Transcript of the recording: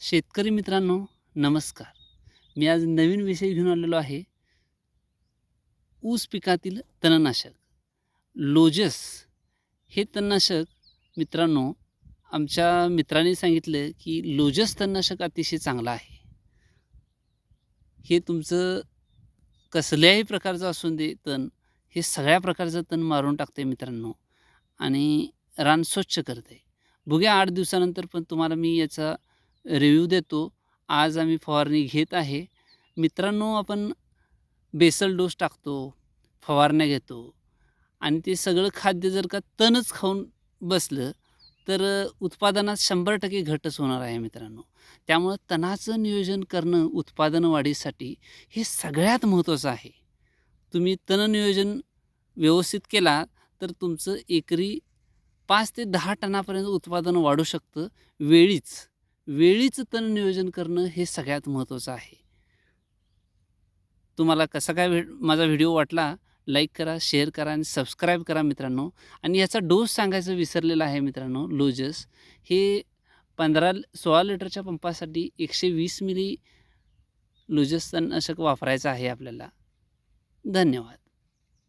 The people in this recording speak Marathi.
शेतकरी मित्रांनो नमस्कार. मी आज नवीन विषय घेऊन आलेलो आहे. ऊस पिकातील तणनाशक. लोजस हे तणनाशक मित्रांनो आमच्या मित्राने सांगितलं की लोजस तणनाशक अतिशय चांगलं आहे. हे तुमचं कसल्याही प्रकारचं असून दे तण हे सगळ्या प्रकारचं तण मारून टाकते मित्रांनो आणि रान स्वच्छ करते बघूया आठ दिवसानंतर पण तुम्हाला मी याचा रिव्ह्यू देतो. आज आम्ही फवारणी घेत आहे. मित्रांनो आपण बेसल डोस टाकतो फवारण्या घेतो आणि ते सगळं खाद्य जर का तणच खाऊन बसलं तर उत्पादनात शंभर टक्के घटच होणार आहे मित्रांनो. त्यामुळं तणाचं नियोजन करणं उत्पादन वाढीसाठी हे सगळ्यात महत्त्वाचं आहे. तुम्ही तण नियोजन व्यवस्थित केला तर तुमचं एकरी पाच ते दहा टनापर्यंत उत्पादन वाढू शकतं वेळीच. वेळीच तण नियोजन करणं हे सगळ्यात महत्त्वाचं आहे. तुम्हाला कसा काय व्हि माझा व्हिडिओ वाटला लाईक करा शेअर करा आणि सबस्क्राईब करा मित्रांनो. आणि याचा डोस सांगायचं विसरलेला आहे मित्रांनो लोजस. हे पंधरा सोळा लिटरच्या पंपासाठी एकशे वीस मिली लोजस तणनाशक वापरायचं आहे आपल्याला. धन्यवाद.